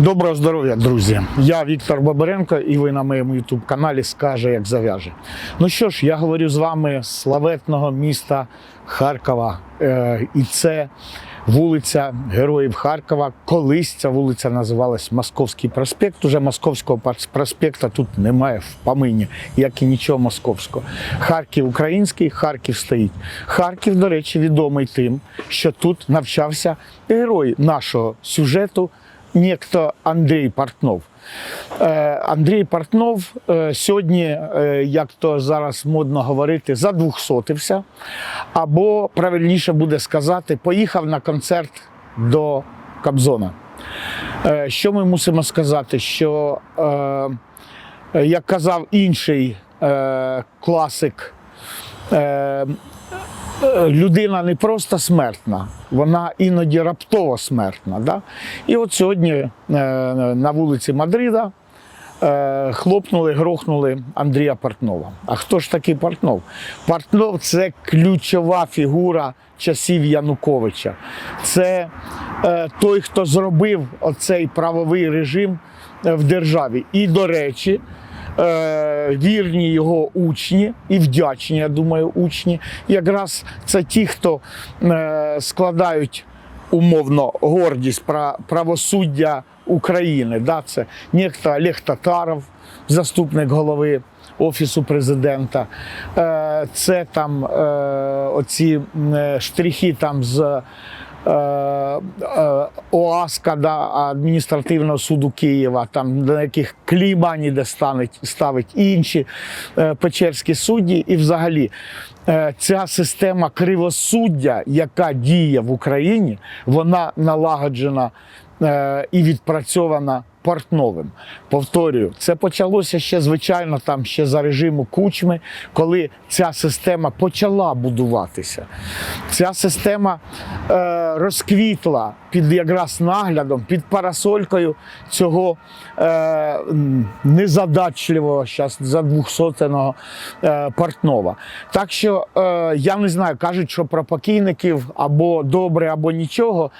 Доброго здоров'я, друзі! Я Віктор Бабаренко, і ви на моєму youtube каналі Скаже, як зав'яже. Ну що ж, я говорю з вами з славетного міста Харкова. Е, і це вулиця Героїв Харкова. Колись ця вулиця називалась Московський проспект. Уже Московського проспекта тут немає в помині, як і нічого московського. Харків український, Харків стоїть. Харків, до речі, відомий тим, що тут навчався герой нашого сюжету. Нєкто Андрій Портнов. Е, Андрій Портнов е, сьогодні, е, як то зараз модно говорити, задвухсотився, або правильніше буде сказати, поїхав на концерт до Кобзона. Е, Що ми мусимо сказати? Що, як казав інший класик, людина не просто смертна, вона іноді раптово смертна. Да? І от сьогодні е, на вулиці Мадрида е, хлопнули, грохнули Андрія Портнова. А хто ж такий Портнов? Портнов це ключова фігура часів Януковича. Це е, той, хто зробив оцей правовий режим е, в державі. І, до речі, е, вірні його учні і вдячні, я думаю, учні. Якраз це ті, хто е, складають умовно гордість про правосуддя України. Да? Це некто Олег Татаров, заступник голови. Офісу президента, Е, це там е, оці е, штрихи там з ОАСКа да, адміністративного суду Києва, там на яких клібані де ставить, ставить інші е, печерські судді. І взагалі е, ця система кривосуддя, яка діє в Україні, вона налагоджена е, і відпрацьована. Портновим. Повторюю, це почалося ще, звичайно, там ще за режиму кучми, коли ця система почала будуватися. Ця система е, розквітла під якраз наглядом, під парасолькою цього е, незадачливого, зараз задвухсотеного е, Портнова. Так що е, я не знаю, кажуть, що про покійників або добре, або нічого,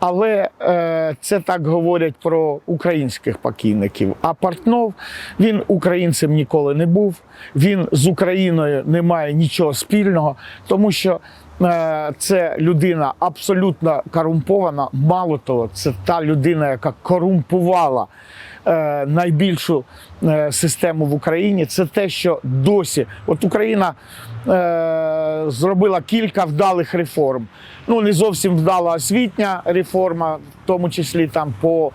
але е, це так говорять про українських покійників. А Портнов він українцем ніколи не був. Він з Україною не має нічого спільного, тому що. е, Це людина абсолютно корумпована. Мало того, це та людина, яка корумпувала е, найбільшу систему в Україні. Це те, що досі от Україна е, зробила кілька вдалих реформ. Ну не зовсім вдала освітня реформа, в тому числі там по,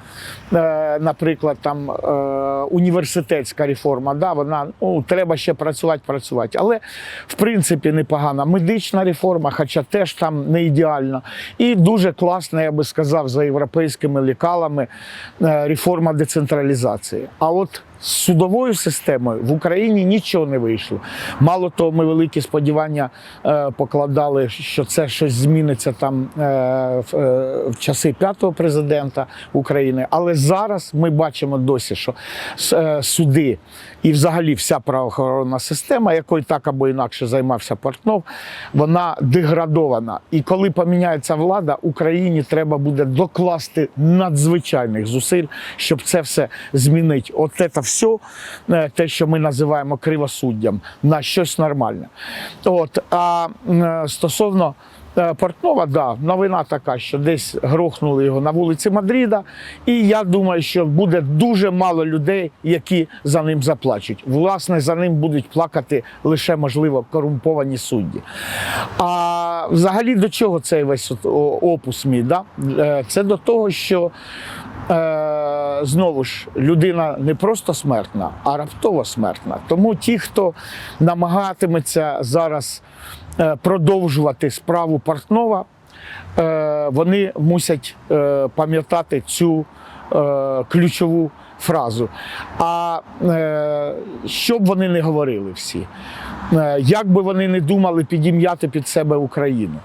е, наприклад, там е, університетська реформа. Да, вона ну, треба ще працювати, працювати. Але в принципі непогана медична реформа, хоча теж там не ідеальна. І дуже класна, я би сказав, за європейськими лікалами е, реформа децентралізації. А от з судовою системою в Україні нічого не вийшло. Мало того, ми великі сподівання е, покладали, що це щось зміниться там е, в, е, в часи п'ятого президента України. Але зараз ми бачимо досі, що е, суди і взагалі вся правоохоронна система, якою так або інакше займався Портнов, вона деградована. І коли поміняється влада, Україні треба буде докласти надзвичайних зусиль, щоб це все змінити. От це все, те, що ми називаємо кривосуддям, на щось нормальне. От, а е, стосовно е, Портнова, да, новина така, що десь грохнули його на вулиці Мадріда, і я думаю, що буде дуже мало людей, які за ним заплачуть. Власне, за ним будуть плакати лише, можливо, корумповані судді. А взагалі до чого цей весь опус мій? Да? Е, Це до того, що знову ж людина не просто смертна, а раптово смертна. Тому ті, хто намагатиметься зараз е, продовжувати справу Портнова, е, вони мусять е, пам'ятати цю е, ключову фразу. А е, що б вони не говорили всі, е, як би вони не думали підім'яти під себе Україну,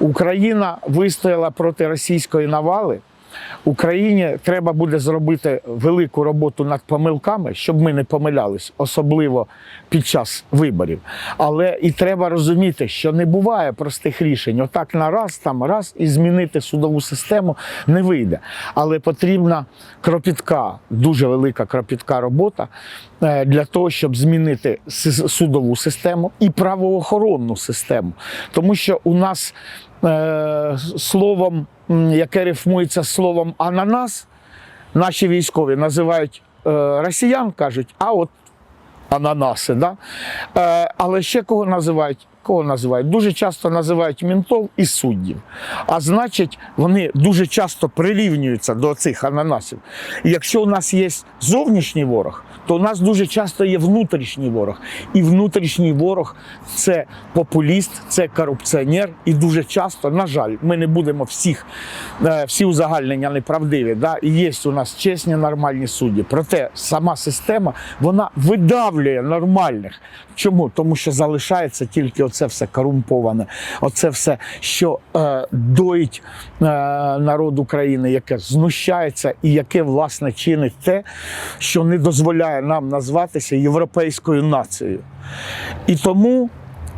Україна вистояла проти російської навали. Україні треба буде зробити велику роботу над помилками, щоб ми не помилялись, особливо під час виборів. Але і треба розуміти, що не буває простих рішень. Отак на раз, там раз і змінити судову систему не вийде. Але потрібна кропітка, дуже велика кропітка робота е, для того, щоб змінити судову систему і правоохоронну систему. Тому що у нас словом, яке рифмується словом ананас, наші військові називають е, росіян, кажуть, а от ананаси. Да? Е, але ще кого називають? Кого називають? Дуже часто називають мінтов і суддів. А значить, вони дуже часто прирівнюються до цих ананасів. І якщо у нас є зовнішній ворог, то у нас дуже часто є внутрішній ворог. І внутрішній ворог це популіст, це корупціонер. І дуже часто, на жаль, ми не будемо всіх, е, всі узагальнення неправдиві. Да? Є у нас чесні нормальні судді. Проте сама система вона видавлює нормальних. Чому? Тому що залишається тільки оце все корумповане, оце все, що е, доїть е, народ України, яке знущається і яке власне чинить те, що не дозволяє нам назватися європейською нацією. І тому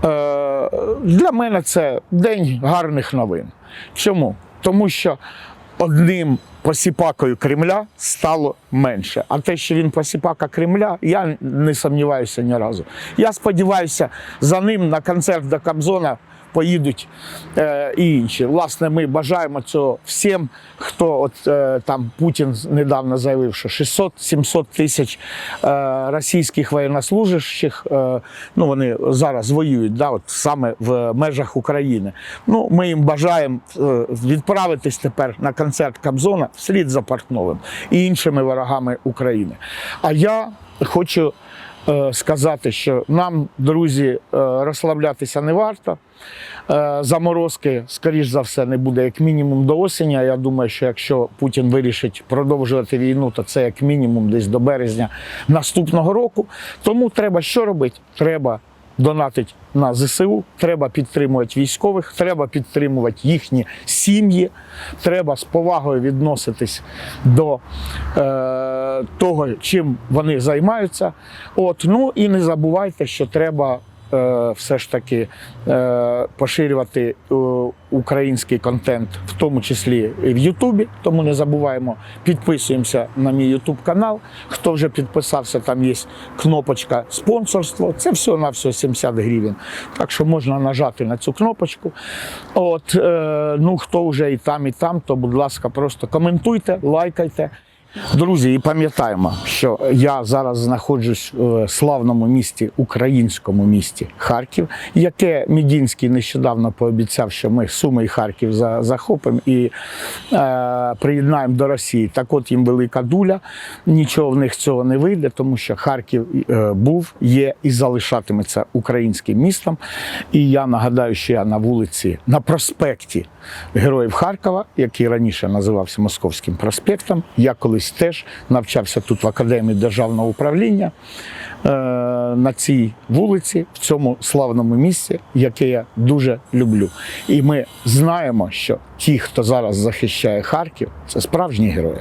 е, для мене це день гарних новин. Чому? Тому що одним посіпакою Кремля стало менше. А те, що він посіпака Кремля, я не сумніваюся ні разу. Я сподіваюся, за ним на концерт до Кобзона поїдуть е, і інші. Власне, ми бажаємо цього всім, хто от е, там Путін недавно заявив, що 600-700 тисяч е, російських воєннослужащих, е, ну вони зараз воюють, да, от саме в межах України. Ну, ми їм бажаємо е, відправитись тепер на концерт Кобзона вслід за Портновим і іншими ворогами України. А я хочу сказати, що нам, друзі, е, розслаблятися не варто. Е, Заморозки, скоріш за все, не буде як мінімум до осені. Я думаю, що якщо Путін вирішить продовжувати війну, то це як мінімум десь до березня наступного року. Тому треба що робити? Треба донатити на ЗСУ, треба підтримувати військових, треба підтримувати їхні сім'ї, треба з повагою відноситись до е, того, чим вони займаються. От, ну і не забувайте, що треба. е, Все ж таки е, поширювати е, український контент, в тому числі і в Ютубі. Тому не забуваємо, підписуємося на мій Ютуб канал. Хто вже підписався, там є кнопочка спонсорство. Це все на все 70 гривень. Так що можна нажати на цю кнопочку. От, ну хто вже і там, і там, то будь ласка, просто коментуйте, лайкайте. Друзі, і пам'ятаємо, що я зараз знаходжусь в славному місті, українському місті Харків, яке Мідінський нещодавно пообіцяв, що ми Суми і Харків захопимо і е, приєднаємо до Росії. Так от їм велика дуля. Нічого в них цього не вийде, тому що Харків е, був, є і залишатиметься українським містом. І я нагадаю, що я на вулиці, на проспекті Героїв Харкова, який раніше називався Московським проспектом. Я колись теж навчався тут в Академії державного управління е, на цій вулиці, в цьому славному місці, яке я дуже люблю. І ми знаємо, що ті, хто зараз захищає Харків, це справжні герої.